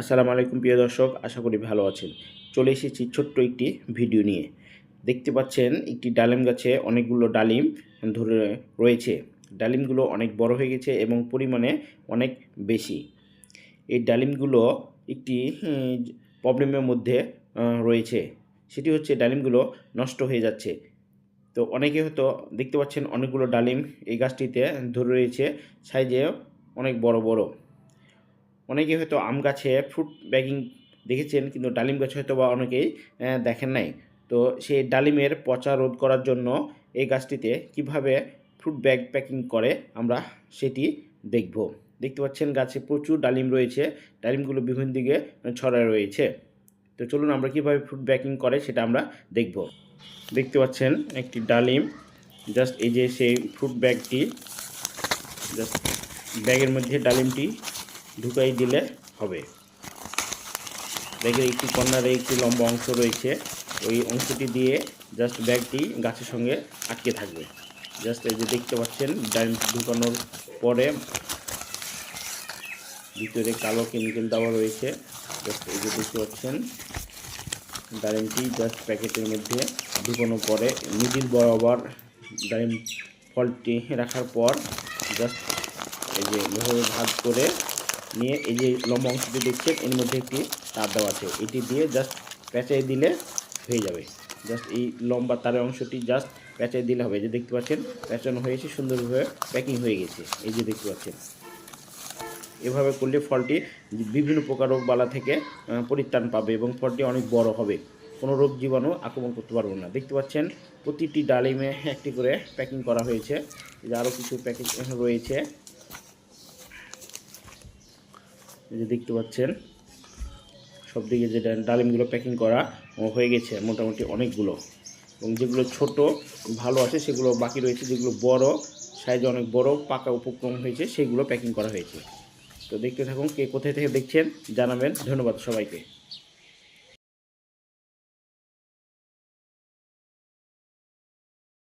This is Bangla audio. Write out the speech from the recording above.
আসসালামু আলাইকুম, প্রিয় দর্শক, আশা করি ভালো আছেন। চলে এসেছি ছোট্ট একটি ভিডিও নিয়ে। দেখতে পাচ্ছেন একটি ডালিম গাছে অনেকগুলো ডালিম ধরে রয়েছে। ডালিমগুলো অনেক বড় হয়ে গেছে এবং পরিমাণে অনেক বেশি। এই ডালিমগুলো একটি প্রবলেমের মধ্যে রয়েছে। সেটি হচ্ছে ডালিমগুলো নষ্ট হয়ে যাচ্ছে। তো অনেকে হয়তো দেখতে পাচ্ছেন অনেকগুলো ডালিম এই গাছটিতে ধরে রয়েছে। সাইজে অনেক বড় বড়। অনেকে হয়তো আম গাছে ফ্রুট ব্যাগিং দেখেছেন, কিন্তু ডালিম গাছ হয়তো বা অনেকেই দেখেন নাই। তো সেই ডালিমের পচা রোধ করার জন্য এই গাছটিতে কীভাবে ফ্রুট ব্যাগ প্যাকিং করে আমরা সেটি দেখব। দেখতে পাচ্ছেন গাছে প্রচুর ডালিম রয়েছে। ডালিমগুলো বিভিন্ন দিকে ছড়ায় রয়েছে। তো চলুন আমরা কীভাবে ফ্রুট ব্যাকিং করে সেটা আমরা দেখব। দেখতে পাচ্ছেন একটি ডালিম। জাস্ট এই যে সেই ফ্রুট ব্যাগটি জাস্ট ব্যাগের মধ্যে ডালিমটি ঢুকাই দিলে হবে। ব্যাগের একটি কর্নারে একটি লম্বা অংশ রয়েছে। ওই অংশটি দিয়ে জাস্ট ব্যাগটি গাছের সঙ্গে আটকে থাকবে। জাস্ট এই যে দেখতে পাচ্ছেন ডাইমটি ঢুকানোর পরে ভিতরে কালো কেমিক্যাল দেওয়া রয়েছে। জাস্ট এই যে দেখতে পাচ্ছেন ডালিমটি জাস্ট প্যাকেটের মধ্যে ঢুকানোর পরে মিডিল বরাবর ডালিম ফলটি রাখার পর জাস্ট এই যে ভাগ করে নিয়ে এই যে লম্বা অংশটি দেখছেন, এর মধ্যে একটি তার দেওয়া আছে। এটি দিয়ে জাস্ট প্যাঁচাই দিলে হয়ে যাবে। জাস্ট এই লম্বা তারের অংশটি জাস্ট প্যাঁচাই দিলে হবে। যে দেখতে পাচ্ছেন প্যাঁচানো হয়েছে সুন্দরভাবে প্যাকিং হয়ে গেছে। এই যে দেখতে পাচ্ছেন। এভাবে করলে ফলটি বিভিন্ন প্রকার রোগবালা থেকে পরিত্রাণ পাবে এবং ফলটি অনেক বড় হবে। কোনো রোগ জীবাণু আক্রমণ করতে পারবে না। দেখতে পাচ্ছেন, প্রতিটি ডালিমে একটি করে প্যাকিং করা হয়েছে। আরও কিছু প্যাকিং রয়েছে। যে দেখতে পাচ্ছেন সব দিকে যে ডালিমগুলো প্যাকিং করা হয়ে গেছে মোটামুটি অনেকগুলো। এবং যেগুলো ছোট, ভালো আছে, সেগুলো বাকি রয়েছে, যেগুলো বড় সাইজে অনেক বড়, পাকা উপক্রম হয়েছে, সেগুলো প্যাকিং করা হয়েছে। তো দেখতে থাকুন কে কোথায় থেকে দেখছেন, জানাবেন। ধন্যবাদ সবাইকে।